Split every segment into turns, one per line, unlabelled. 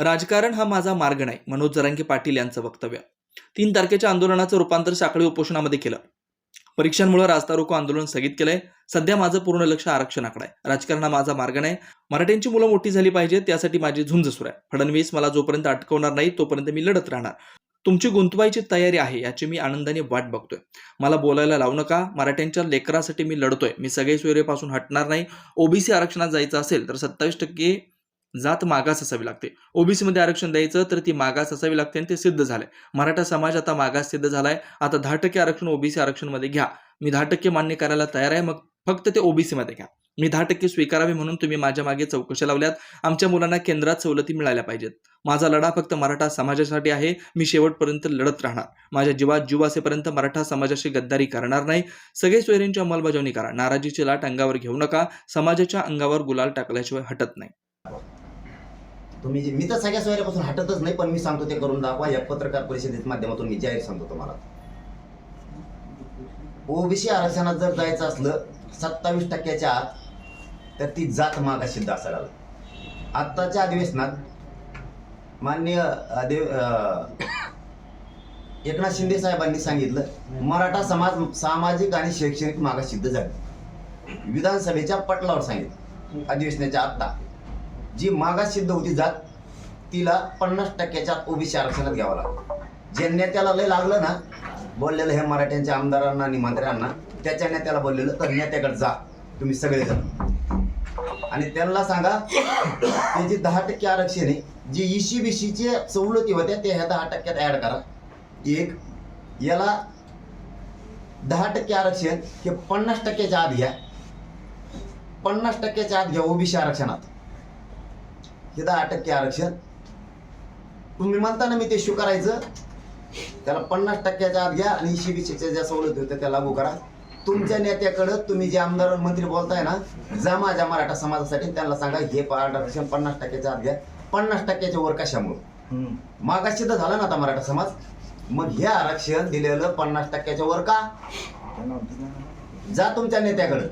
राजकारण हा माझा मार्ग नाही मनोज जरांगे पाटील यांचं वक्तव्य. तीन तारखेच्या आंदोलनाचं रूपांतर साखळी उपोषणामध्ये केलं. परीक्षांमुळे रास्ता रोको आंदोलन स्थगित केलंय सध्या माझं पूर्ण लक्ष आरक्षणाकडे आहे. राजकारण हा माझा मार्ग नाही. मराठ्यांची मुलं मोठी झाली पाहिजेत त्यासाठी माझी झुंज सुरू आहे. फडणवीस मला जोपर्यंत अटकवणार नाही तोपर्यंत मी लढत राहणार. तुमची गुंतवायची तयारी आहे याची मी आनंदाने वाट बघतोय. मला बोलायला लावू नका. मराठ्यांच्या लेकरासाठी मी लढतोय. मी सगळे सोयरेपासून हटणार नाही. ओबीसी आरक्षणात जायचं असेल तर सत्तावीस टक्के जात मागास असावी लागते. ओबीसीमध्ये आरक्षण द्यायचं तर ती मागास असावी लागते आणि ते सिद्ध झालंय. मराठा समाज आता मागास सिद्ध झालाय. आता दहा टक्के आरक्षण ओबीसी आरक्षणमध्ये घ्या. मी दहा टक्के मान्य करायला तयार आहे. मग फक्त ते ओबीसीमध्ये घ्या. मी दहा टक्के स्वीकारावे म्हणून तुम्ही माझ्या मागे चौकशा लावल्यात. आमच्या मुलांना केंद्रात सवलती मिळाल्या पाहिजेत. माझा लढा फक्त मराठा समाजासाठी आहे. मी शेवटपर्यंत लढत राहणार. माझ्या जीवात जीव असेपर्यंत मराठा समाजाशी गद्दारी करणार नाही. सगळे सोयऱ्यांची अंमलबजावणी करा. नाराजीची लाट अंगावर घेऊ नका. समाजाच्या अंगावर गुलाल टाकल्याशिवाय हटत नाही.
तुम्ही जे मी तर सगळ्या सोयऱ्यापासून हटतच नाही पण मी सांगतो ते करून दाखवा. या पत्रकार परिषदेच्या माध्यमातून मी जाहीर सांगतो तुम्हाला. ओबीसी आरक्षणात जर जायचं असलं सत्तावीस टक्क्याच्या आत तर ती जात मागा सिद्ध असायला आत्ताच्या अधिवेशनात माननीय देव एकनाथ शिंदे साहेबांनी सांगितलं मराठा समाज सामाजिक आणि शैक्षणिक मागासिद्ध झाली. विधानसभेच्या पटलावर सांगितलं अधिवेशनाच्या आत्ता. जी मागास सिद्ध होती जात तिला पन्नास टक्क्याच्या ओबीसी आरक्षणात घ्यावं लागलं. जे नेत्याला लय लागलं ना बोललेलं हे मराठ्यांच्या आमदारांना आणि मंत्र्यांना त्याच्या नेत्याला बोललेलं तर नेत्याकडे जा तुम्ही सगळेजण. आणि त्यांना सांगा ते जे दहा टक्के आरक्षण आहे जे इशी बिशीचे सवलती होत्या ते ह्या दहा टक्क्यात ऍड करा. एक याला दहा टक्के आरक्षण हे पन्नास टक्क्याच्या आत घ्या. पन्नास टक्क्याच्या आत घ्या ओबीसी आरक्षणात. हे दहा टक्के आरक्षण? तुम्ही म्हणता ना मी ते स्वीकारायचं त्याला पन्नास टक्क्याच्या आत घ्या आणि शिबीसीच्या ज्या सवलती होत्या त्या लागू करा. तुमच्या नेत्याकडं तुम्ही जे आमदार मंत्री बोलताय ना जा माझ्या मराठा समाजासाठी त्यांना सांगा हे आरक्षण पन्नास टक्क्याच्या आत घ्या. पन्नास टक्क्याच्या वर कशामुळं? मागाशी तर झाला ना आता मराठा समाज? मग हे आरक्षण दिलेलं पन्नास टक्क्याच्या वर का? जा तुमच्या नेत्याकडं.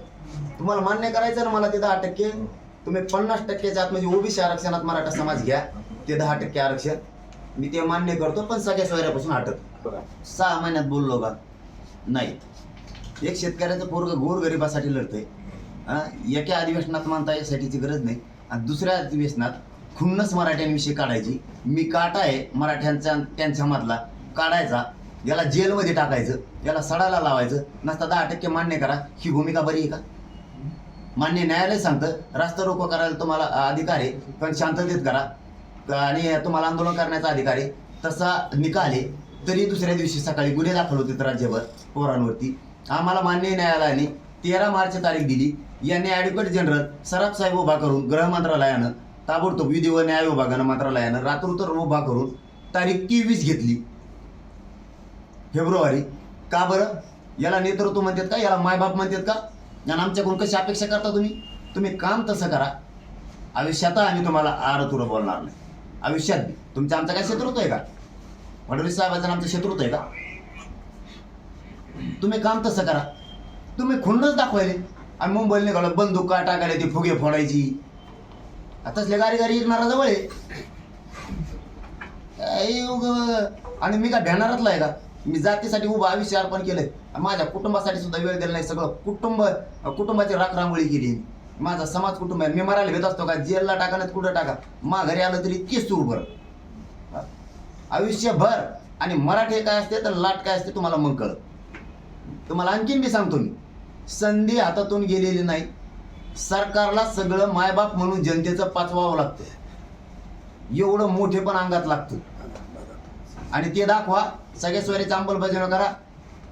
तुम्हाला मान्य करायचं ना मला ते दहा टक्के तुम्ही पन्नास टक्क्याच्या आत म्हणजे ओबीसी आरक्षणात मराठा समाज घ्या. ते दहा टक्के आरक्षण. मी ते मान्य करतो पण सगळ्या सोयऱ्यापासून हटत. सहा महिन्यात बोललो का? नाही. एक शेतकऱ्याचं पोरग गोर गरिबासाठी लढतंय. एका अधिवेशनात मानता यासाठीची गरज नाही. आणि दुसऱ्या अधिवेशनात खुन्नस मराठ्यांविषयी काढायची. मी काटा आहे मराठ्यांचा त्यांच्या मधला. काढायचा. याला जेलमध्ये टाकायचं. याला सडायला लावायचं. नसता दहा टक्के मान्य करा. ही भूमिका बरी आहे का? मान्य न्यायालय सांगतं रास्ता रोको करायला तुम्हाला अधिकार आहे पण शांततेत करा. आणि तुम्हाला आंदोलन करण्याचा अधिकार आहे तसा निकाल आहे तरी दुसऱ्या दिवशी सकाळी गुन्हे दाखल होते राज्यभर पोरांवरती. आम्हाला मान्य न्यायालयाने तेरा मार्च तारीख दिली. यांनी ॲडव्होकेट जनरल सराफ साहेब उभा करून गृह मंत्रालयानं ताबडतोब विधी व न्याय विभागानं मंत्रालयानं रात्रोत्तर उभा करून तारीख तेवीस घेतली. फेब्रुवारी. का बरं? याला नेतृत्व म्हणतात का? याला मायबाप म्हणतात का? आणि आमच्याकडून कशी अपेक्षा करता तुम्ही? तुम्ही काम तसं करा. आयुष्यात आम्ही तुम्हाला आरतुर बोलणार नाही. आयुष्यात तुमच्या आमचा काय शत्रुत्व आहे का? फडणवीस साहेबांचं आमचं शत्रुत्व आहे का? तुम्ही काम तसं करा. तुम्ही खुन्नच दाखवायले. आणि मुंबईला निघालो बंदूक का टाकायला ती फुगे फोडायची. आताच गारी गारी येणारा जवळ आहे. आणि मी का भेणारातला आहे का? मी जातीसाठी उभं आयुष्य अर्पण केलंय. माझ्या कुटुंबासाठी सुद्धा वेळ दिला नाही सगळं. कुटुंब कुटुंबाची राखरांगोळी केली माझा समाज कुटुंब आहे. मी मरायला भेट असतो का? जेलला टाका नाही कुठं टाका? मा घरी आलं तरी इतकीच सूर बरं. आयुष्यभर. आणि मराठी काय असते? तर लाट काय असते तुम्हाला मग कळत तुम्हाला आणखीन मी सांगतो मी. संधी हातातून गेलेली नाही. सरकारला सगळं मायबाप म्हणून जनतेचं पाचवावं लागतं एवढं मोठे पण अंगात लागतं. आणि ते दाखवा सगळे स्वरीचा अंमलबजावणी करा.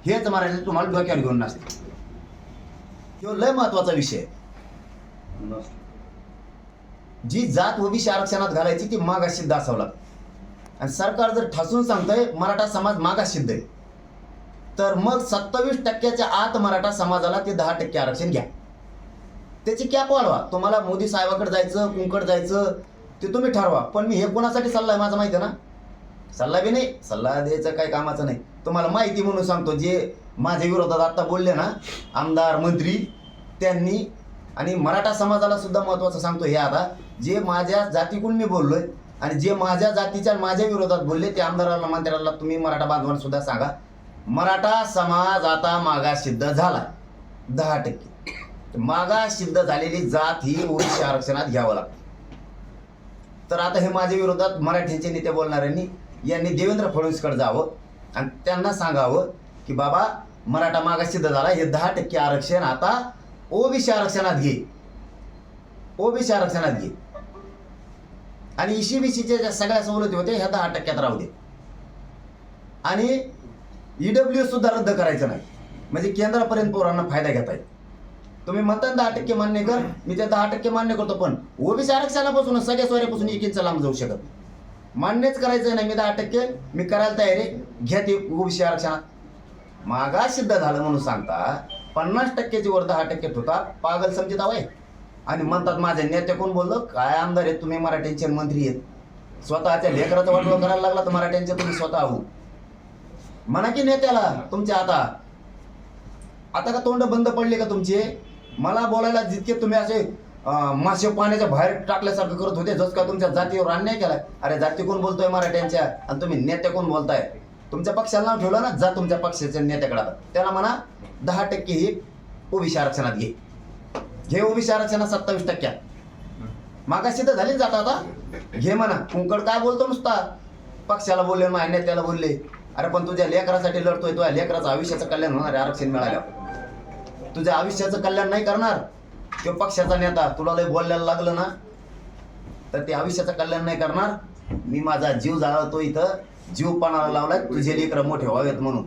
हेच मराठी तुम्हाला डोक्यावर घेऊन नसते तो लय महत्त्वाचा विषय जी जात ओबीसी आरक्षणात घालायची ती मागास सिद्ध असावं आणि सरकार जर ठासून सांगतंय मराठा समाज मागास सिद्ध आहे. तर मग सत्तावीस टक्क्याच्या आत मराठा समाजाला ते दहा टक्के आरक्षण घ्या. त्याची कॅप वाढवा. तुम्हाला मोदी साहेबाकडे जायचं कुंकड जायचं ते तुम्ही ठरवा. पण मी हे कोणासाठी सल्ला आहे माझा माहिती आहे ना? सल्ला बी नाही सल्ला द्यायचा काही कामाचं नाही. तुम्हाला माहिती म्हणून सांगतो जे माझ्या विरोधात आता बोलले ना आमदार मंत्री त्यांनी आणि मराठा समाजाला सुद्धा महत्वाचं सांगतो हे आता जे माझ्या जातीकडून मी बोललोय आणि जे माझ्या जातीच्या माझ्या विरोधात बोलले ते आमदाराला मंत्र्याला तुम्ही मराठा बांधवांना सुद्धा सांगा. मराठा समाज आता मागास सिद्ध झाला दहा टक्के. मागास सिद्ध झालेली जात ही ओबीसी आरक्षणात घ्यावं लागतं. तर आता हे माझ्या विरोधात मराठ्यांचे नेते बोलणाऱ्यांनी यांनी देवेंद्र फडणवीसकडे जावं आणि त्यांना सांगावं की बाबा मराठा मागास सिद्ध झाला हे दहा टक्के आरक्षण आता ओबीसी आरक्षणात घे. ओबीसी आरक्षणात घे. आणि इशी बीसीच्या ज्या सगळ्या सवलती होत्या ह्या दहा टक्क्यात राहू दे. आणि ईडब्ल्यू सुद्धा रद्द करायचं नाही. म्हणजे केंद्रापर्यंत पोरांना फायदा घेता येईल. तुम्ही म्हणता दहा टक्के मान्य कर मी ते दहा टक्के मान्य करतो पण ओबीसी आरक्षणापासून सगळ्या स्वऱ्यापासून एक इंच लांब जाऊ शकत नाही. मान्यच करायचं नाही मी दहा टक्के मी करायला तयार आहे. घ्या ते ओबीसी आरक्षणात मागास सिद्ध झालं म्हणून सांगता पन्नास टक्क्याची वर दहा टक्के होता पागल समजित आहे. आणि म्हणतात माझे नेते कोण बोललो? काय आमदार आहेत तुम्ही? मराठ्यांचे मंत्री आहेत. स्वतःच्या लेकराचं वाटलं करायला लागला तर मराठ्यांचे तुम्ही स्वतः आहो. म्हणा की नेत्याला तुमच्या आता. आता का तोंड बंद पडले का तुमचे? मला बोलायला जितके तुम्ही असे मासे पाण्याच्या बाहेर टाकल्यासारखं करत होते. जस का तुमच्या जातीवर अन्याय केलाय. अरे जाती कोण बोलतोय मराठ्यांच्या? आणि तुम्ही नेते कोण बोलताय? तुमच्या पक्षाला नाव ठेवलं ना? जा तुमच्या पक्षाच्या नेत्याकडे त्याला म्हणा दहा टक्के ही ओबीसी आरक्षणात घे. घे ओबीसी आरक्षणात सत्तावीस टक्क्यात मागाशी तर झाली जात आता? घे म्हणा. कुंकड काय बोलतो नुसता? पक्षाला बोलले माझ्या नेत्याला बोलले. अरे पण तुझ्या लेकरासाठी लढतोय. तुझ्या लेकराचं आयुष्याचं कल्याण होणार आरक्षण मिळाल्यावर. तुझ्या आयुष्याचं कल्याण नाही करणार. तो पक्षाचा नेता तुला लय बोलायला लागलं ना? तर ते आयुष्याचं कल्याण नाही करणार. मी माझा जीव जाळवतो इथं. जीव पाणाला लावलाय. तुझे लेकर मोठे व्हावेत म्हणून.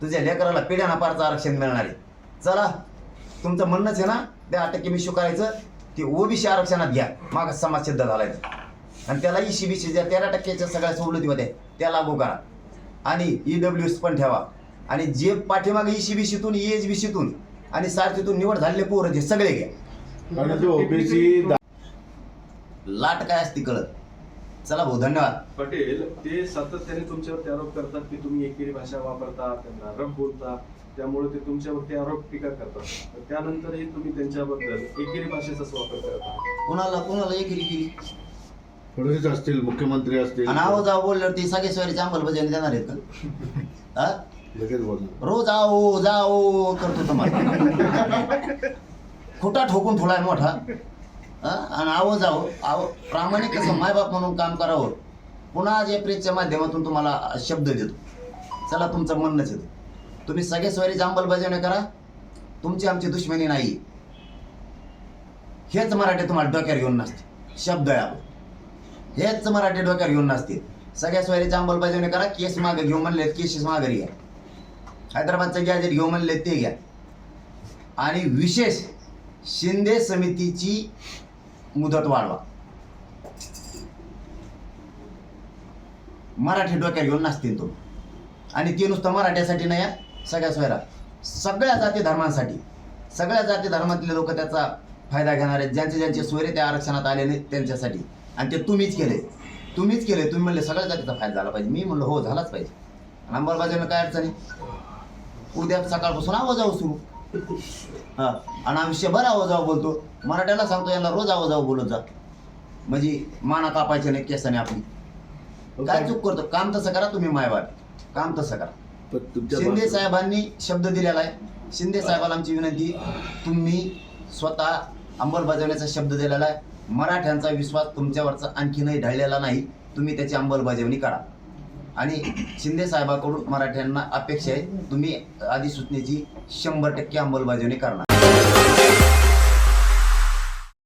तुझ्या लेकराला पिढ्याना पारचं आरक्षण मिळणार आहे. चला तुमचं म्हणणंच आहे ना? त्या टक्के मी करायचं ते ओबीसी आरक्षणात घ्या. माग समाज सिद्ध झालाय. आणि त्याला इशी बीसी ज्या तेरा टक्क्याच्या सगळ्या सवलती होत्या त्या लागू करा. आणि ईडब्ल्यू एस पण ठेवा. आणि जे पाठीमागे इशी बीसीतून एच बीसीतून आणि सारथीतून निवड झालेले पोरं जे सगळे घ्या.
आणि ते ओबीसी
लाट काय असते कळत? चला भाऊ धन्यवाद.
पटेल ते सातत्याने तुमच्यावरती आरोप करतात की तुम्ही एकेरी भाषा वापरता त्यांना रब बोलता त्यामुळे ते तुमच्यावरती आरोप टीका करतात. तर त्यानंतरही तुम्ही त्यांच्याबद्दल एकेरी भाषेचाच वापर करता.
कुणाला कुणाला एक गेली
फडणवीस असतील मुख्यमंत्री असतील.
आणि आहो जाऊ बोलल्यावर ती सगळे सोयरीची अंमलबजावणी देणार आहेत का?
लगेच बोलणार
रोज आओ जाओ करतो तुम्हाला खोटा ठोकून थोडा मोठा. आणि आवो जाओ आव प्रामाणिक कसं मायबाप म्हणून काम करावं? पुन्हा आज या प्रेसच्या माध्यमातून तुम्हाला शब्द देतो. चला तुमचं म्हणणंच येतो. तुम्ही सगळे सोयरीची अंमलबजावणी करा. तुमची आमची दुश्मनी नाही. हेच मराठी तुम्हाला डोक्यावर घेऊन नसते शब्द आहे हेच मराठी डोक्यावर घेऊन नसते सगळ्या स्वारीची अंमलबजावणी करा. केस मागे घेऊन म्हणले केसेस माघारी घ्या हैदराबादचं गॅजेट घेऊ म्हणले ते घ्या आणि विशेष शिंदे समितीची मुदत वाढवा. मराठी डोक्यात घेऊन नाचतील तो. आणि ते नुसतं मराठ्यासाठी नाही सगळ्या सोयरा सगळ्या जाती धर्मांसाठी. सगळ्या जाती धर्मातले लोक त्याचा फायदा घेणार आहेत. ज्यांचे ज्यांचे सोयरे त्या आरक्षणात आले नाहीत त्यांच्यासाठी. आणि ते तुम्हीच केले. तुम्हीच केले. तुम्ही म्हणले सगळ्या जातीचा फायदा झाला पाहिजे. मी म्हणलं हो झालाच पाहिजे. नंबर अंमलबजावणी काय अडचणी उद्या सकाळपासून आवाजावं सुरू हा आणि आयुष्यभर आवाजावं बोलतो. मराठ्याला सांगतो यांना रोज आवाजावं बोलत जा. म्हणजे माना कापायचे नाही केसाने आपली. काय चूक करतो? काम तसं करा तुम्ही मायबाप. काम तसं करा. शिंदे साहेबांनी शब्द दिलेला आहे. शिंदे साहेबाला आमची विनंती तुम्ही स्वतः अंमलबजावण्याचा शब्द दिलेला आहे. मराठ्यांचा विश्वास तुमच्यावरचा आणखीनही ढळलेला नाही. तुम्ही त्याची अंमलबजावणी करा. आणि शिंदे साहेबाकडून मराठ्यांना अपेक्षा आहे. तुम्ही अधिसूचनेची शंभर टक्के अंमलबजावणी करणार.